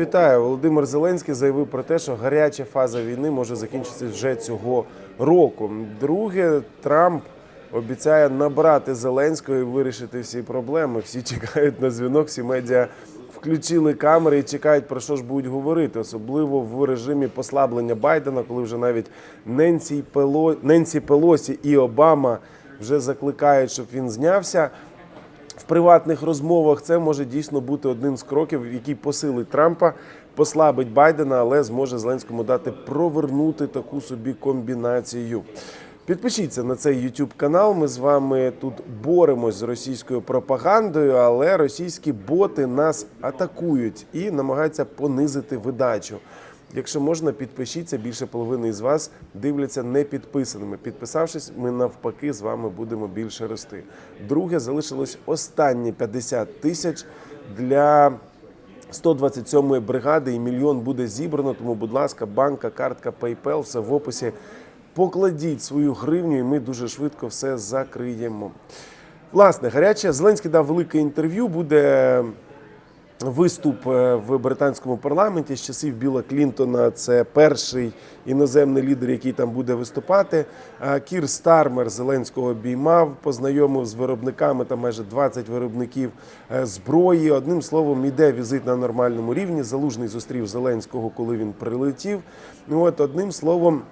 Вітаю, Володимир Зеленський заявив про те, що гаряча фаза війни може закінчитися вже цього року. Друге, Трамп обіцяє набрати Зеленського і вирішити всі проблеми. Всі чекають на дзвінок, всі медіа включили камери і чекають про що ж будуть говорити, особливо в режимі послаблення Байдена, коли вже навіть Ненсі Пело... Ненсі Пелосі і Обама вже закликають, щоб він знявся в приватних розмовах це може дійсно бути одним з кроків, який посилить Трампа, послабить Байдена, але зможе Зеленському дати провернути таку собі комбінацію. Підпишіться на цей YouTube канал. Ми з вами тут боремось з російською пропагандою, але російські боти нас атакують і намагаються понизити видачу. Якщо можна, підпишіться. Більше половини із вас дивляться не підписаними. Підписавшись, ми навпаки з вами будемо більше рости. Друге, залишилось останні 50 тисяч для 127-ї бригади, і мільйон буде зібрано. Тому, будь ласка, банка, картка, PayPal, все в описі. Покладіть свою гривню, і ми дуже швидко все закриємо. Власне, гаряче Зеленський дав велике інтерв'ю. Буде виступ е, в британському парламенті з часів Біла Клінтона. Це перший іноземний лідер, який там буде виступати. Кір Стармер Зеленського обіймав, познайомив з виробниками там майже 20 виробників е, зброї. Одним словом, іде візит на нормальному рівні. Залужний зустрів Зеленського, коли він прилетів. Ну от одним словом.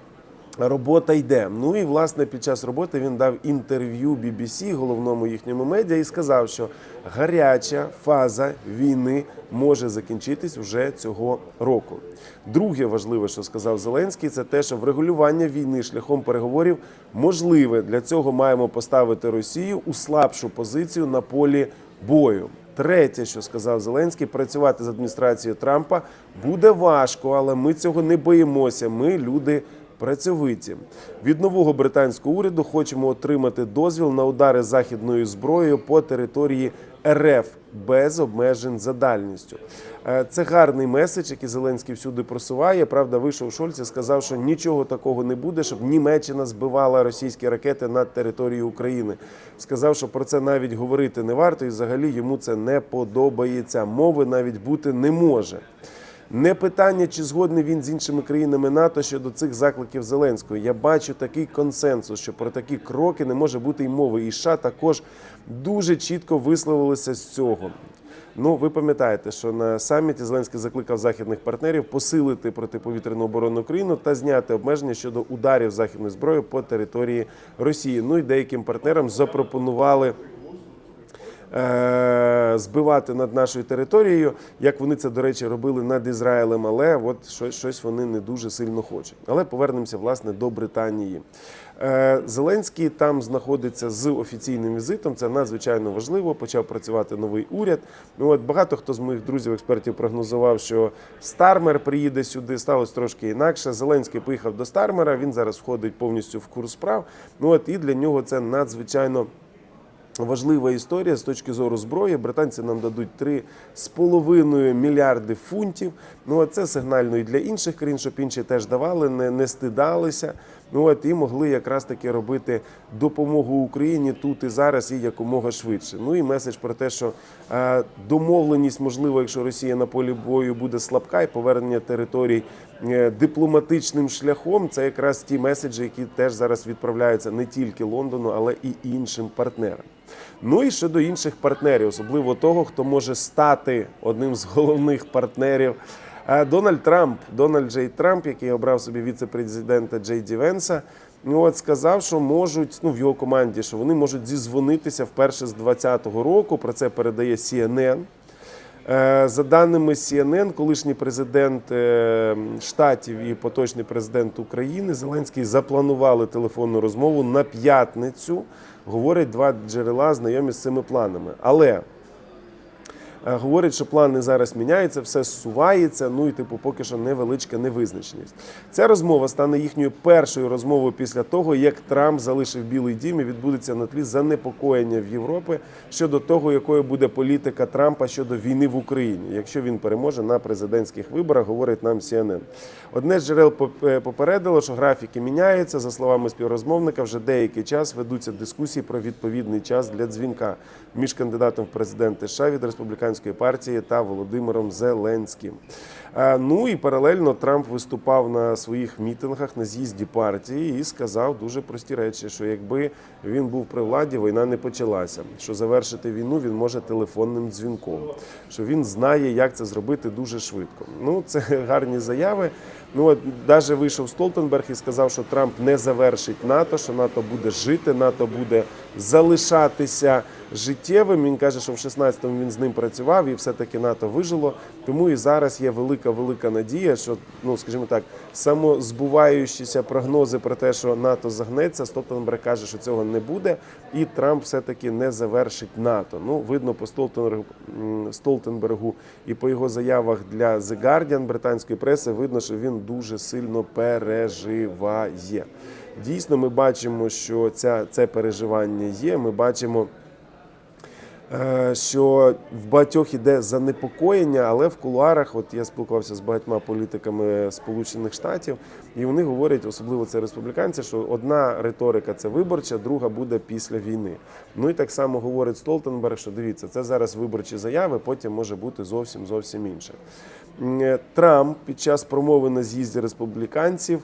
Робота йде. Ну і власне під час роботи він дав інтерв'ю BBC, головному їхньому медіа, і сказав, що гаряча фаза війни може закінчитись вже цього року. Друге важливе, що сказав Зеленський, це те, що врегулювання війни шляхом переговорів можливе. Для цього маємо поставити Росію у слабшу позицію на полі бою. Третє, що сказав Зеленський, працювати з адміністрацією Трампа буде важко, але ми цього не боїмося. Ми люди працьовиті. Від нового британського уряду хочемо отримати дозвіл на удари західною зброєю по території РФ без обмежень за дальністю. Е, Це гарний меседж, який Зеленський всюди просуває. Правда, вийшов Шольц і сказав, що нічого такого не буде, щоб Німеччина збивала російські ракети над територією України. Сказав, що про це навіть говорити не варто, і взагалі йому це не подобається. Мови навіть бути не може. Не питання, чи згодний він з іншими країнами НАТО щодо цих закликів Зеленського. Я бачу такий консенсус, що про такі кроки не може бути й мови. І США також дуже чітко висловилися з цього. Ну, ви пам'ятаєте, що на саміті Зеленський закликав західних партнерів посилити протиповітряну оборону України та зняти обмеження щодо ударів західної зброї по території Росії. Ну і деяким партнерам запропонували збивати над нашою територією, як вони це, до речі, робили над Ізраїлем, але от щось, вони не дуже сильно хочуть. Але повернемося власне до Британії. Е, Зеленський там знаходиться з офіційним візитом. Це надзвичайно важливо. Почав працювати новий уряд. Ну от багато хто з моїх друзів, експертів прогнозував, що Стармер приїде сюди. Сталося трошки інакше. Зеленський поїхав до Стармера. Він зараз входить повністю в курс справ. Ну от і для нього це надзвичайно. Важлива історія з точки зору зброї. Британці нам дадуть 3,5 мільярди фунтів. Ну а це сигнально і для інших країн, щоб інші теж давали, не, не стидалися. Ну от і могли якраз таки робити допомогу Україні тут і зараз, і якомога швидше. Ну і меседж про те, що е, домовленість можливо, якщо Росія на полі бою буде слабка, і повернення територій е, дипломатичним шляхом, це якраз ті меседжі, які теж зараз відправляються не тільки Лондону, але і іншим партнерам. Ну і щодо інших партнерів, особливо того, хто може стати одним з головних партнерів. Дональд Трамп, Дональд Джей Трамп, який обрав собі віце-президента Джей Ді Венса, ну от сказав, що можуть ну в його команді, що вони можуть зізвонитися вперше з 2020 року. Про це передає CNN. Е, За даними CNN, колишній президент е, штатів і поточний президент України Зеленський запланували телефонну розмову на п'ятницю. Говорять два джерела, знайомі з цими планами. Але Е, Говорять, що плани зараз міняються, все зсувається. Ну і типу, поки що невеличка невизначеність. Ця розмова стане їхньою першою розмовою після того, як Трамп залишив Білий Дім і відбудеться на тлі занепокоєння в Європі щодо того, якою буде політика Трампа щодо війни в Україні, якщо він переможе на президентських виборах, говорить нам CNN. Одне з джерел е, попередило, що графіки міняються. За словами співрозмовника, вже деякий час ведуться дискусії про відповідний час для дзвінка між кандидатом в президенти США від республіканців республіканської партії та Володимиром Зеленським. Е, Ну і паралельно Трамп виступав на своїх мітингах на з'їзді партії і сказав дуже прості речі: що якби він був при владі, війна не почалася. Що завершити війну він може телефонним дзвінком. Що він знає, як це зробити дуже швидко. Ну це гарні заяви. Ну от навіть вийшов Столтенберг і сказав, що Трамп не завершить НАТО, що НАТО буде жити, НАТО буде залишатися життєвим. Він каже, що в 16-му він з ним працював і все-таки НАТО вижило. Тому і зараз є велика велика надія, що ну скажімо так, самозбуваючіся прогнози про те, що НАТО загнеться. Столтенберг каже, що цього не буде, і Трамп все-таки не завершить НАТО. Ну видно по Столтенбергу, Столтенбергу і по його заявах для The Guardian британської преси видно, що він дуже сильно переживає. Дійсно, ми бачимо, що ця, це переживання є. Ми бачимо. Е, що в багатьох іде занепокоєння, але в кулуарах, от я спілкувався з багатьма політиками Сполучених Штатів, і вони говорять, особливо це республіканці, що одна риторика це виборча, друга буде після війни. Ну і так само говорить Столтенберг, що дивіться, це зараз виборчі заяви, потім може бути зовсім зовсім інше. Е, Трамп під час промови на з'їзді республіканців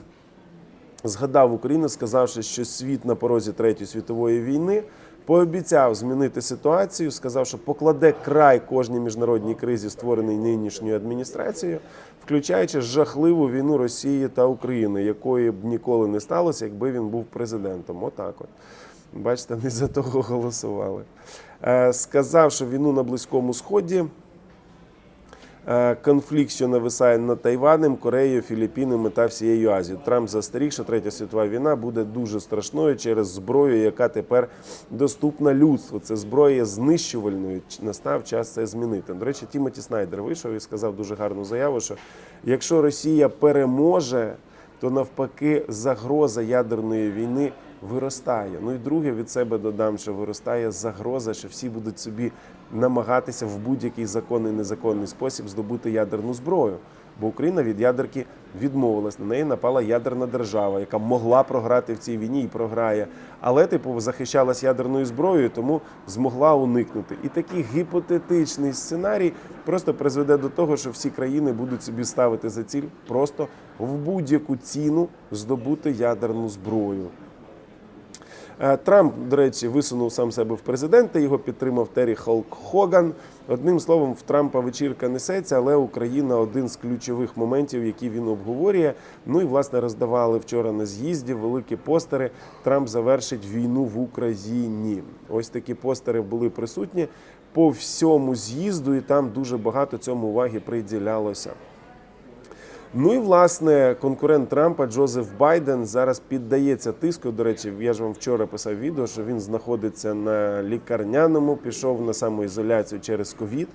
згадав Україну, сказавши, що світ на порозі третьої світової війни. Пообіцяв змінити ситуацію, сказав, що покладе край кожній міжнародній кризі, створеній нинішньою адміністрацією, включаючи жахливу війну Росії та України, якої б ніколи не сталося, якби він був президентом. Отак от. Бачите, не за того голосували. Е, Сказав, що війну на Близькому Сході конфлікт, що нависає над Тайванем, Кореєю, Філіппінами та всією Азією. Трамп застеріг, що третя світова війна буде дуже страшною через зброю, яка тепер доступна людству. Це зброя знищувальною. Настав час це змінити. До речі, Тімоті Снайдер вийшов і сказав дуже гарну заяву, що якщо Росія переможе, то навпаки загроза ядерної війни виростає. Ну і друге від себе додам, що виростає загроза, що всі будуть собі намагатися в будь-який законний незаконний спосіб здобути ядерну зброю. Бо Україна від ядерки відмовилась. На неї напала ядерна держава, яка могла програти в цій війні і програє. Але, типу, захищалась ядерною зброєю, тому змогла уникнути. І такий гіпотетичний сценарій просто призведе до того, що всі країни будуть собі ставити за ціль просто в будь-яку ціну здобути ядерну зброю. Е, Трамп, до речі, висунув сам себе в президенти. Його підтримав Террі Холк Хоган. Одним словом, в Трампа вечірка несеться, але Україна один з ключових моментів, які він обговорює. Ну і власне роздавали вчора на з'їзді великі постери. Трамп завершить війну в Україні. Ось такі постери були присутні по всьому з'їзду, і там дуже багато цьому уваги приділялося. Ну і власне конкурент Трампа Джозеф Байден зараз піддається тиску. До речі, я ж вам вчора писав відео, що він знаходиться на лікарняному, пішов на самоізоляцію через ковід.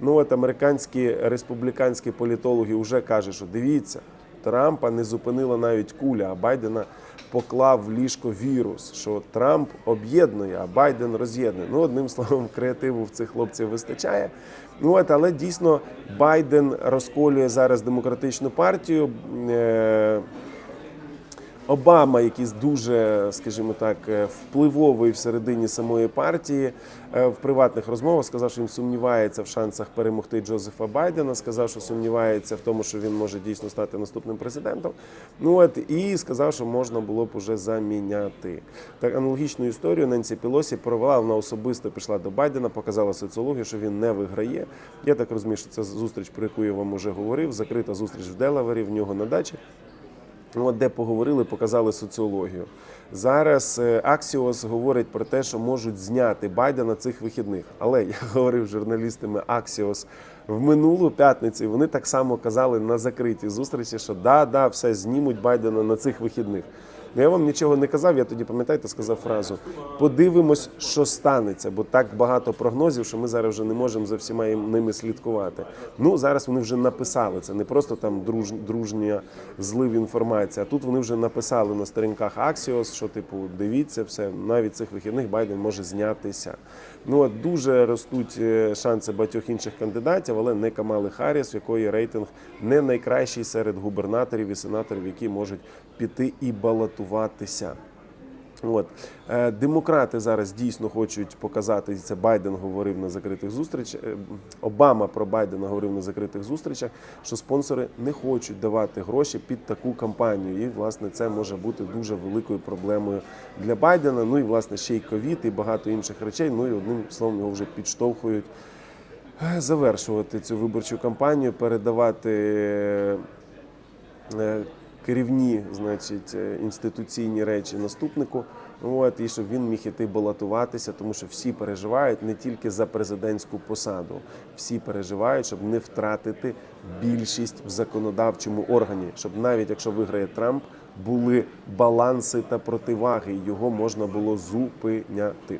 Ну от американські республіканські політологи вже кажуть, що дивіться, Трампа не зупинила навіть куля, а Байдена поклав в ліжко вірус. Що Трамп об'єднує, а Байден роз'єднує. Ну, одним словом, креативу в цих хлопців вистачає. Ну от, але дійсно Байден розколює зараз демократичну партію. Обама, який дуже, скажімо так, е, впливовий всередині самої партії, е, в приватних розмовах сказав, що він сумнівається в шансах перемогти Джозефа Байдена. Сказав, що сумнівається в тому, що він може дійсно стати наступним президентом. Ну от і сказав, що можна було б уже заміняти. Так аналогічну історію Ненсі Пілосі провела. Вона особисто пішла до Байдена, показала соціологію, що він не виграє. Я так розумію, що це зустріч, про яку я вам уже говорив. Закрита зустріч в Делавері, в нього на дачі. Ну, От де поговорили, показали соціологію. Зараз Аксіос Axios говорить про те, що можуть зняти Байдена цих вихідних. Але я говорив з журналістами Аксіос в минулу п'ятницю. Вони так само казали на закритій зустрічі, що да, да, все знімуть Байдена на цих вихідних. Ну, я вам нічого не казав. Я тоді пам'ятаєте, сказав фразу: подивимось, що станеться, бо так багато прогнозів, що ми зараз вже не можемо за всіма ними слідкувати. Ну зараз вони вже написали це не просто там друж, дружня злив інформація. Тут вони вже написали на сторінках Axios, що типу дивіться, все навіть цих вихідних Байден може знятися. Ну от дуже ростуть е, шанси багатьох інших кандидатів, але не Камали Харріс, в якої рейтинг не найкращий серед губернаторів і сенаторів, які можуть піти і балотуватися. От Е, демократи зараз дійсно хочуть показати, і це Байден говорив на закритих зустрічах. е, Обама про Байдена говорив на закритих зустрічах, що спонсори не хочуть давати гроші під таку кампанію. І власне це може бути дуже великою проблемою для Байдена. Ну і власне ще й ковід, і багато інших речей. Ну і одним словом його вже підштовхують е, завершувати цю виборчу кампанію, передавати керівні, значить, е, інституційні речі наступнику. От, і щоб він міг іти балотуватися, тому що всі переживають не тільки за президентську посаду, всі переживають, щоб не втратити більшість в законодавчому органі, щоб навіть якщо виграє Трамп, були баланси та противаги, його можна було зупиняти.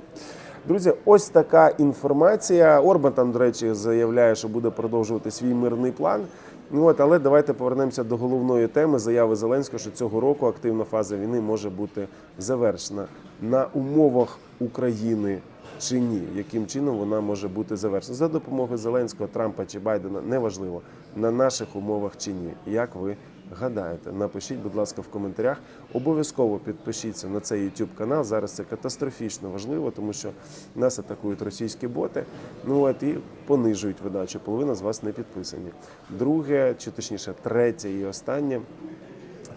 Друзі, ось така інформація. Орбан там, до речі, заявляє, що буде продовжувати свій мирний план. Ну от, але давайте повернемося до головної теми заяви Зеленського, що цього року активна фаза війни може бути завершена на умовах України чи ні. Яким чином вона може бути завершена за допомогою Зеленського, Трампа чи Байдена неважливо на наших умовах чи ні. Як ви гадаєте? Напишіть, будь ласка, в коментарях. Обов'язково підпишіться на цей YouTube канал. Зараз це катастрофічно важливо, тому що нас атакують російські боти. Ну от і понижують видачу. Половина з вас не підписані. Друге, чи точніше, третє і останнє.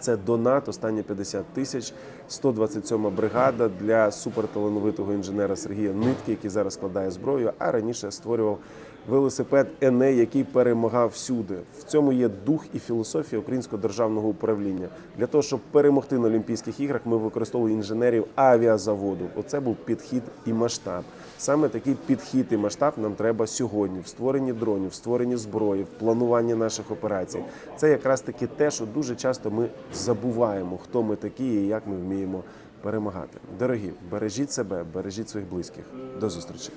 Це донат, останні 50 тисяч, 127 бригада для суперталановитого інженера Сергія Нитки, який зараз складає зброю, а раніше створював велосипед Ене, який перемагав всюди. В цьому є дух і філософія українського державного управління. Для того, щоб перемогти на Олімпійських іграх, ми використовували інженерів авіазаводу. Оце був підхід і масштаб. Саме такий підхід і масштаб нам треба сьогодні в створенні дронів, в створенні зброї, в плануванні наших операцій. Це якраз таки те, що дуже часто ми забуваємо, хто ми такі і як ми вміємо перемагати. Дорогі, бережіть себе, бережіть своїх близьких. До зустрічі.